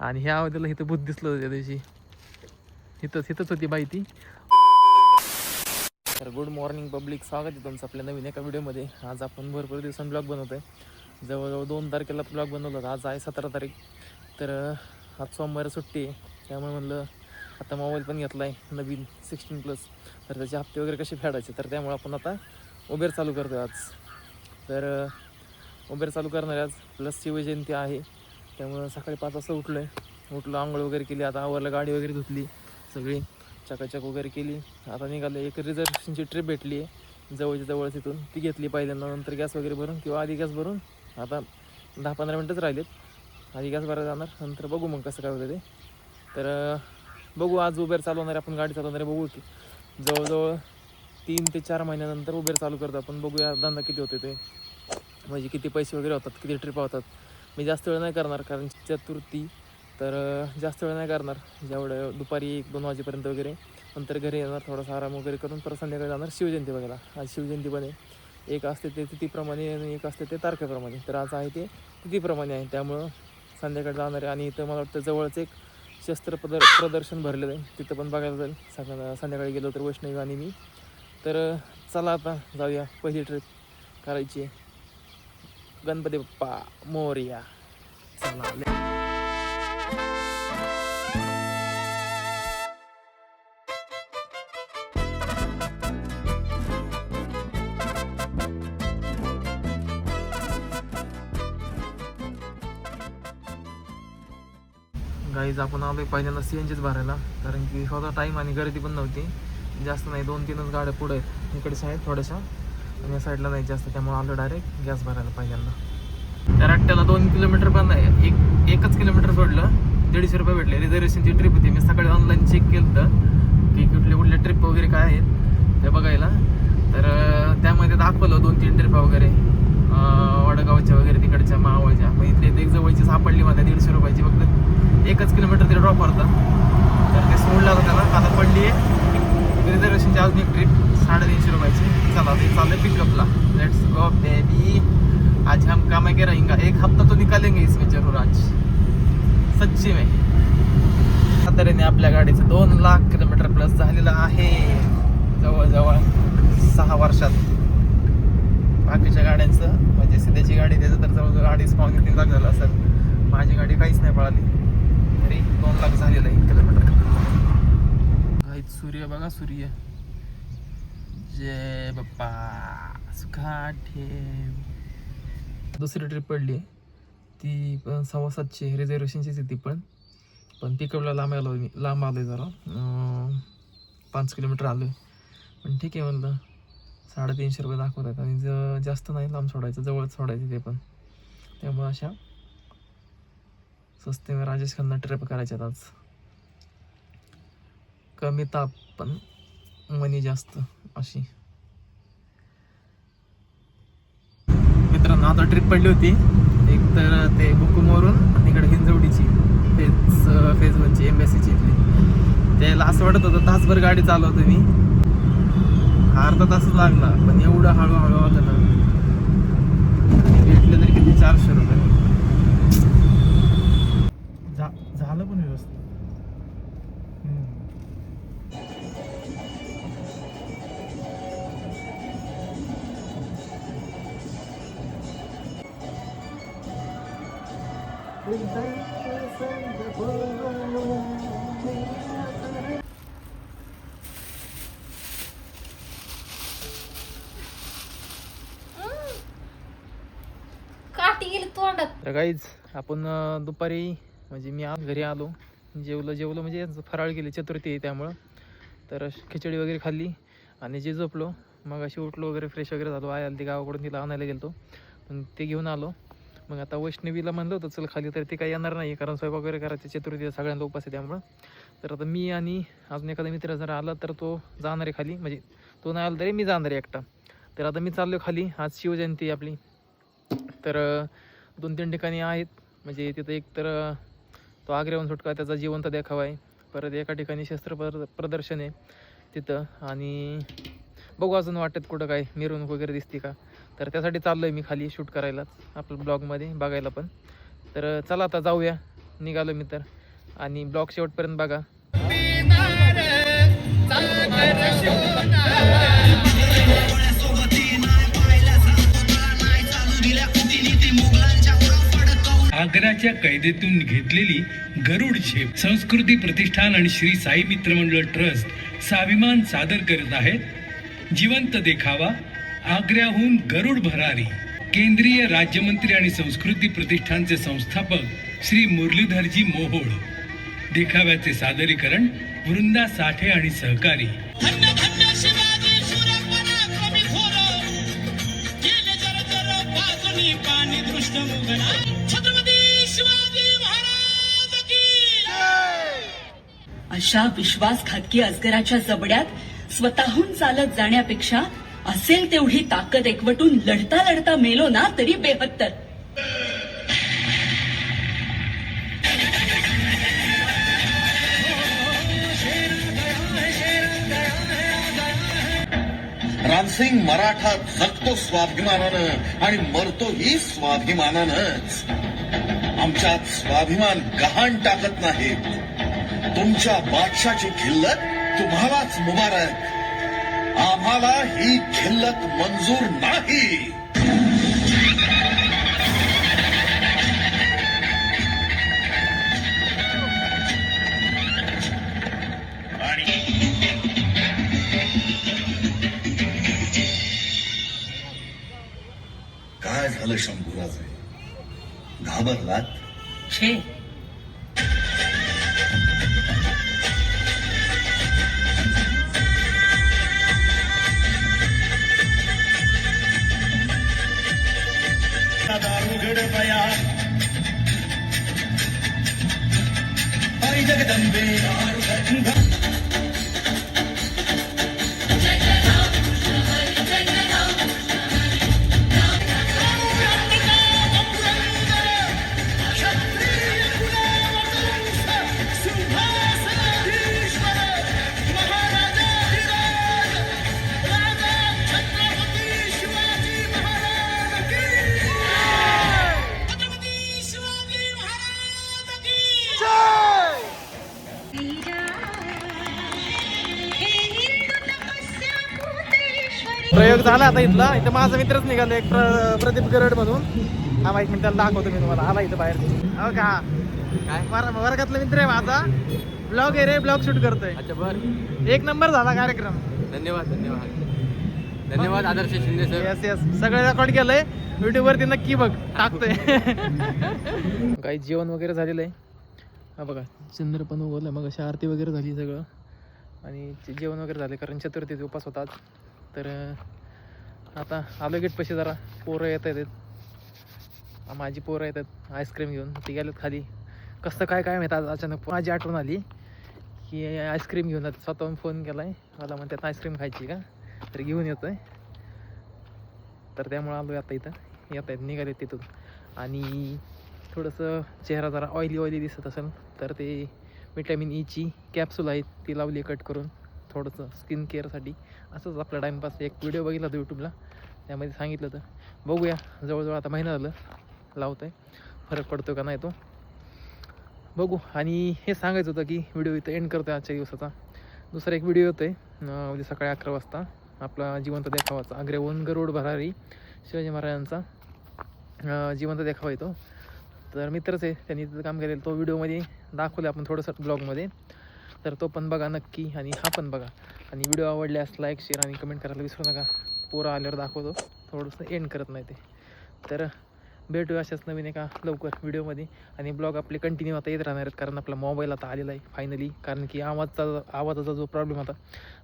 आणि ह्या अवधीला इथं भूत दिसलं होतं त्या दिवशी. इथंच इथंच होती बाई ती. तर गुड मॉर्निंग पब्लिक स्वागत आहे तुमचं आपल्या नवीन एका व्हिडिओमध्ये आज आपण भरपूर दिवसांनी ब्लॉग बनवतो आहे जवळजवळ दोन तारखेला ब्लॉग बनवला होता. आज आहे सतरा तारीख. तर आज सोमवार सुट्टी आहे. त्यामुळे म्हणलं आता मोबाईल पण घेतला आहे नवीन सिक्स्टीन प्लस तर त्याचे हप्ते वगैरे कसे फेडायचे? तर त्यामुळे आपण आता उबेर चालू करतो आज. तर उबेर चालू करणार आहे आज. प्लस शिवजयंती आहे. त्यामुळं सकाळी पाच वाजता उठलो आहे उठलो आंघोळ वगैरे केली. आता आवरलं गाडी वगैरे धुतली. सगळी चकाचक वगैरे केली. आता निघाले एक रिझर्वेशनची ट्रिप भेटली आहे. जवळच्या जवळ तिथून ती घेतली पहिल्यांदा. नंतर गॅस वगैरे भरून किंवा आधी गॅस भरून. आता दहा पंधरा मिनटंच राहिलेत. आधी गॅस भरायला जाणार. नंतर बघू मग कसं काय होतं ते. तर बघू आज उबेर चालवणार आहे. आपण गाडी चालवणार आहे. बघू की. जवळजवळ तीन ते चार महिन्यानंतर उबेर चालू करतो आपण. बघूया धंदा किती होते ते. म्हणजे किती पैसे वगैरे होतात किती ट्रिप होतात मी जास्त वेळ नाही करणार कारण चतुर्थी तर जास्त वेळ नाही करणार. जेवढं दुपारी एक दोन वाजेपर्यंत वगैरे नंतर घरी येणार थोडासा आराम वगैरे करून परत संध्याकाळी जाणार शिवजयंती बघायला. आज शिवजयंती पण आहे. एक असते ते तिथीप्रमाणे आणि एक असते ते तारखेप्रमाणे. तर आज आहे ते तिथीप्रमाणे आहे. त्यामुळं संध्याकाळी जाणार आहे. आणि इथं मला वाटतं जवळच एक शस्त्र प्रदर प्रदर्शन भरलेलं आहे. तिथं पण बघायला जाईल. सकाळ संध्याकाळी गेलो तर वैष्णवी आणि मी. तर चला आता जाऊया. पहिली ट्रिप करायची आहे. गणपती बाप्पा मोर्या. चला गाईज आपण आलोय पहिल्यांदा सी एन जीच भरायला कारण की स्वतः टाईम आणि गर्दी पण नव्हती. जास्त नाही दोन तीनच गाड्या पुढे इकडे आहेत थोड्याशा. आणि या साईडला जायचे जास्त त्यामुळे आलो डायरेक्ट गॅस भरायला पाहिजे त्या रट्ट्याला दोन किलोमीटर पण नाही एक एकच किलोमीटर सोडलं दीडशे रुपये भेटले. रिझर्वेशनची ट्रिप होती. मी सकाळी ऑनलाईन चेक केलं की कुठले कुठले ट्रिप वगैरे काय आहेत ते बघायला. तर त्यामध्ये दाखवलं दोन तीन ट्रिप वगैरे. वडगावच्या वगैरे तिकडच्या मावळच्या. मग इथले एक जवळची सापडली मला दीडशे रुपयाची. फक्त एकच किलोमीटर ते ड्रॉप होता. तर ते सोडलं होतं त्याला. आता पडली आहे रिझर्वेशनची अजून एक ट्रिप साडेतीनशे रुपयाची. चला ते चाललं पिकअपला लेट्स गो बेबी आज हम काम के रहेंगे? एक हफ्ता तो निकालेंगे इसमें जरूर आज. सच्ची में. तऱ्हेने आपल्या गाडीचं दोन लाख किलोमीटर प्लस झालेलं आहे. जवळजवळ सहा वर्षात. बाकीच्या गाड्यांचं म्हणजे सिद्धाची गाडी त्याचं तर जवळजवळ अडीच पावणे तीन लाख झालं असेल? माझी गाडी काहीच नाही पळाली. तरी दोन लाख झालेलं आहे किलोमीटर गाईत सूर्य बघा सूर्य. जय बाप्पा. सुखा ठेव दुसरी ट्रिप पडली. ती पण सव्वा सातशे रिझर्वेशनचीच आहे ती पण. पण पिकअपला लांब आलो मी. लांब आलो आहे जरा पाच किलोमीटर आलो आहे पण ठीक आहे म्हणलं. साडेतीनशे रुपये दाखवत आहेत आणि ज जास्त नाही लांब सोडायचं. जवळच सोडायचं ते पण. त्यामुळे अशा स्वस्ते राजेश खन्ना ट्रिप करायच्यात आज. कमी ताप पण मनी जास्त. अशी. मित्रांनो आता ट्रिप पडली होती. एक तर ते बुकुमवरून आणि इकडे हिंजवडीची फेज फेज वनची एम्बॅसीची इथली. त्याला असं वाटत होतं तासभर गाडी चालवतो मी. अर्धा तासच लागला पण एवढं हळूहळू आलं ना. भेटलं तरी किती? चारशे रुपये. झा झालं पण व्यवस्थित. तर काहीच आपण दुपारी म्हणजे मी आज घरी आलो. जेवलं जेवलं म्हणजे फराळ केली चतुर्थी आहे त्यामुळं. तर खिचडी वगैरे खाल्ली आणि जे झोपलो. मग अशी उठलो वगैरे फ्रेश वगैरे झालो. आय आली गावाकडून तिला आणायला गेलो पण ते घेऊन आलो. मग आता वैष्णवीला म्हणलं होतं चल खाली तर ते काही येणार नाही कारण स्वयंपाक वगैरे करायचे चतुर्थी आहे, सगळ्यांना उपास आहे त्यामुळं. तर आता मी आणि अजून एखादा मित्र जर आला तर तो जाणार आहे खाली. म्हणजे तो नाही आला तरी मी जाणार आहे एकटा. तर आता मी चाललो खाली. आज शिवजयंती आहे आपली. तर दोन तीन ठिकाणी आहेत. म्हणजे तिथं एक तर तो आग्र्याहून सुटका त्याचा जिवंत देखावा आहे. परत एका ठिकाणी शस्त्र प्र प्रदर्शन आहे तिथं. आणि बघू अजून वाटत कुठं काय मिरवणूक वगैरे दिसते का. तर त्यासाठी चाललो आहे मी खाली शूट करायलाच आपलं ब्लॉगमध्ये बघायला पण. तर चला आता जाऊया. निघालो मी तर. आणि ब्लॉग शेवटपर्यंत बघा. आग्र्याच्या कैदेतून घेतलेली गरुड झेप संस्कृती प्रतिष्ठान आणि श्री साई मित्र मंडळ ट्रस्ट स्वाभिमान सादर करत आहेत. जिवंत देखावा. आग्र्याहून गरुड भरारी. केंद्रीय राज्यमंत्री आणि संस्कृती प्रतिष्ठानचे संस्थापक श्री मुरलीधरजी मोहोळ. देखाव्याचे सादरीकरण वृंदा साठे आणि सहकारी. अशा विश्वासघातकी अजगराच्या जबड्यात स्वतःहून चालत जाण्यापेक्षा असेल तेवढी ताकद एकवटून लढता लढता मेलो ना तरी बेहत्तर रामसिंग मराठा जगतो स्वाभिमानानं आणि मरतोही स्वाभिमानानच. आमच्यात स्वाभिमान गहाण टाकत नाहीत. तुमच्या बादशाची खिल्लत तुम्हालाच मुबारक. आम्हाला ही खिल्लत मंजूर नाही. काय झालं शंभूराजे? घाबरलात? छे. ભયા જગદંબે प्रयोग झाला आता इथला. इथं माझा मित्रच निघाला एक प्र प्रदीप गरड म्हणून. हा माहिती मी त्याला दाखवतो मी तुम्हाला. आला इथं बाहेर. हो का? काय? वर- वर्गातला मित्र आहे माझा. ब्लॉग आहे रे ब्लॉग शूट करतोय. अच्छा बर. एक नंबर झाला कार्यक्रम. धन्यवाद धन्यवाद. धन्यवाद Adarsh Shinde sir. Yes yes सगळं रेकॉर्ड केलंय. युट्यूब वरती नक्की बघ. टाकतोय. काही जेवण वगैरे झालेलं आहे? हा बघा. चंद्र पण उगवलं मग अशी आरती वगैरे झाली सगळं. आणि जेवण वगैरे झाले कारण चतुर्थीचा उपास होता आज. तर आता आलो गेट पैसे जरा. पोरं येत आहेत. माझी पोरं येतात आईस्क्रीम घेऊन. ती गेलेत खाली. कसं काय काय माहीत आज अचानक माझी आठवण आली की आईस्क्रीम घेऊन आता स्वतःहून फोन केला आहे मला म्हणतात आईस्क्रीम खायची का? तर घेऊन येतो आहे तर त्यामुळं आलो आता इथं. येत आहेत निघाले तिथून. आणि थोडंसं चेहरा जरा ऑइली ऑइली दिसत असेल तर ते विटॅमिन ईची कॅप्सूल आहे ती लावली कट करून. थोडंसं स्किन केअरसाठी असंच आपला टाईमपास एक व्हिडिओ बघितला होता यूट्यूबला त्यामध्ये सांगितलं होतं. बघूया जवळजवळ आता महिना झालं. लावतो आहे फरक पडतो का नाही तो. बघू. आणि हे सांगायचं होतं की व्हिडिओ इथं एंड करतो आजच्या दिवसाचा. दुसरा एक व्हिडिओ होतो आहे उद्या सकाळी अकरा वाजता. आपला जिवंत देखावाचा. अग्रेवन गरुड भरारी शिवाजी महाराजांचा जिवंत देखावा येतो. तर मित्रच आहे त्यांनी तिथं काम केलेलं. तो व्हिडिओमध्ये दाखवलं आपण थोडंसं ब्लॉगमध्ये तर तो पण बघा नक्की आणि हा पण बघा. आणि व्हिडिओ आवडल्यास लाईक शेअर आणि कमेंट करायला विसरू नका. पोरं आल्यावर दाखवतो. थोडंसं एंड करत नाही ते. तर भेटूया अशाच नवीन एका लवकर व्हिडिओमध्ये. आणि ब्लॉग आपले कंटिन्यू आता येत राहणार आहेत कारण आपला मोबाईल आता आलेला आहे फायनली कारण की आवाजचा आवाजाचा जो प्रॉब्लेम होता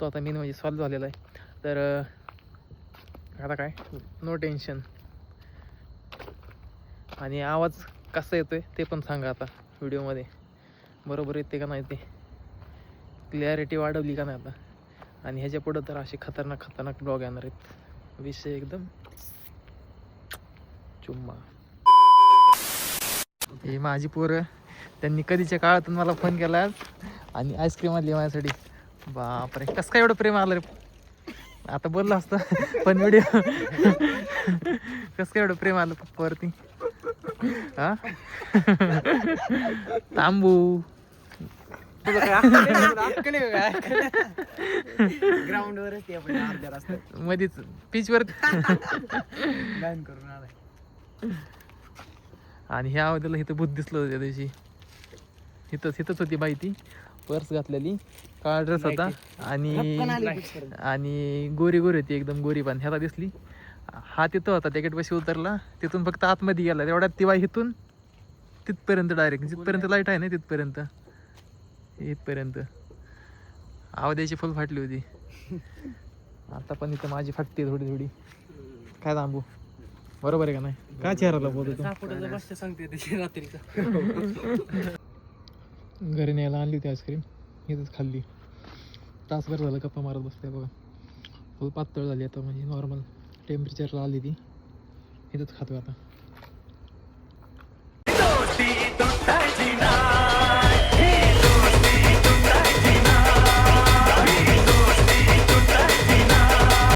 तो आता मेन म्हणजे सॉल्व्ह झालेला आहे. तर आता काय? नो टेन्शन आणि आवाज कसा येतो आहे ते पण सांगा आता व्हिडिओमध्ये. बरोबर येते का नाही ते? क्लॅरिटी वाढवली का नाही आता? आणि ह्याच्या पुढं तर असे खतरनाक खतरनाक ब्लॉग येणार आहेत. विषय एकदम चुम्मा. हे माझी पोरं त्यांनी कधीच्या काळातून मला फोन केला आणि आईस्क्रीम आणली माझ्यासाठी. बापरे कसं काय एवढं प्रेम आलं रे? आता बोललो असतं पण व्हिडिओ कसं काय एवढं प्रेम आलं पप्पावरती हा? तांबू ग्राउंड वरच ते आपण अर्ध्या रस्त्यात. मध्येच पिचवर लाईन करून आलाय. आणि ह्या अवधीला इथं भूत दिसलं होतं त्या दिवशी. इथंच इथंच होती बाई ती. पर्स घातलेली. काळा ड्रेस होता. आणि आणि गोरी गोरी होती एकदम गोरी पण. ह्याला दिसली. हा तिथं होता त्या गेटपाशी उतरला. तिथून फक्त आतमध्ये गेला. तेवढ्यात ती बाई इथून तिथपर्यंत डायरेक्ट जिथपर्यंत लाइट आहे ना तिथपर्यंत. इथपर्यंत. आवाजाची फुल फाटली होती. आता पण इथं माझी फाटते थोडी थोडी. काय थांबू? बरोबर आहे का नाही? काय चेहराला बोलतो सांगते रात्रीचं. घरी न्यायला आणली होती आईस्क्रीम. इथंच खाल्ली. तासभर झालं गप्पा मारत बसते बघा. फुल पातळ झाली आता म्हणजे नॉर्मल टेम्परेचरला आली ती. इथंच खातो आता.